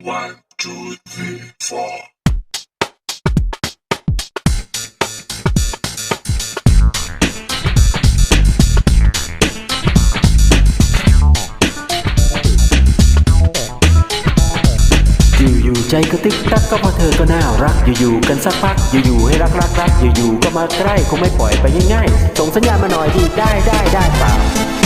One, two, three, four. อยู่ๆใจก็ตึกตักก็พราเธอก็น่ารักอยู่ๆกันสักพักอยู่ๆให้รักรักรักอยู่ๆก็มาใกล้คงไม่ปล่อยไปง่ายๆส่งสัญญาณมาหน่อยดีได้ได้ได้เปล่า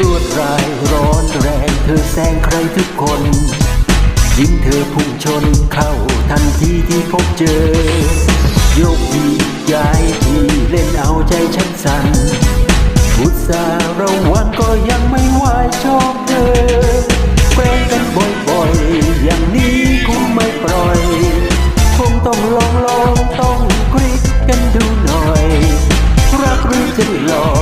รวดรายร้อนแรงเธอแซงใครทุกคน ยิ้มเธอพุ่งชนเข้าทันทีที่พบเจอ โยกทีย้ายทีเล่นเอาใจฉันสั่นอุตส่าห์ระวังก็ยังไม่ไหวชอบเธอแกล้งกันบ่อยๆ อย่างนี้คงไม่ปล่อย คงต้องลองลองต้องคลิกกันดูหน่อย รักหรือจะหลอก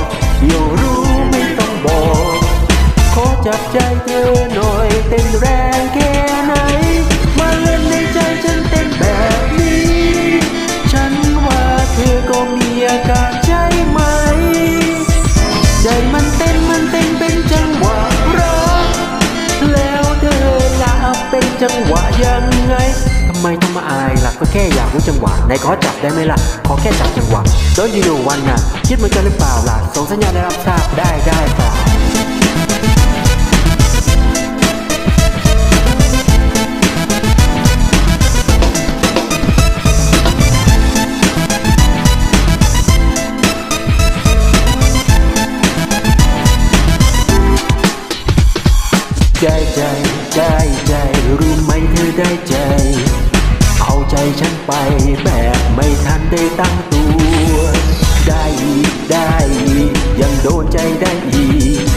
นจังหวะยังไงทำไมต้องมาอายล่ะก็แค่อยากรู้จังหวะไหนขอจับได้ไหมล่ะขอแค่จับจังหวะ Don't you know one น่ะคิดเหมือนกันหรือเปล่าล่ะส่งสัญญาณได้รับทราบได้ได้เปล่าใจใจใจใจ รู้ไหมเธอได้ใจเอาใจฉันไปแบบไม่ทันได้ตั้งตัว ได้อีกได้อีกยังโดนใจได้อีก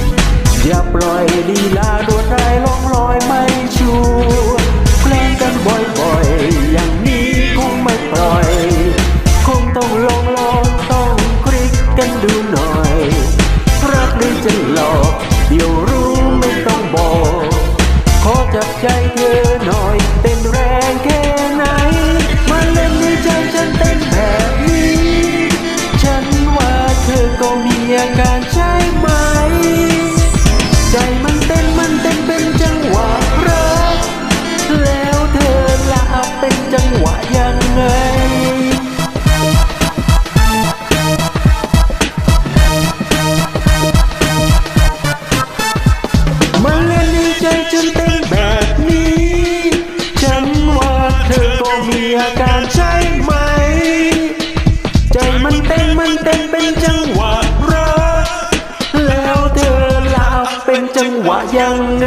จังหวะยังไง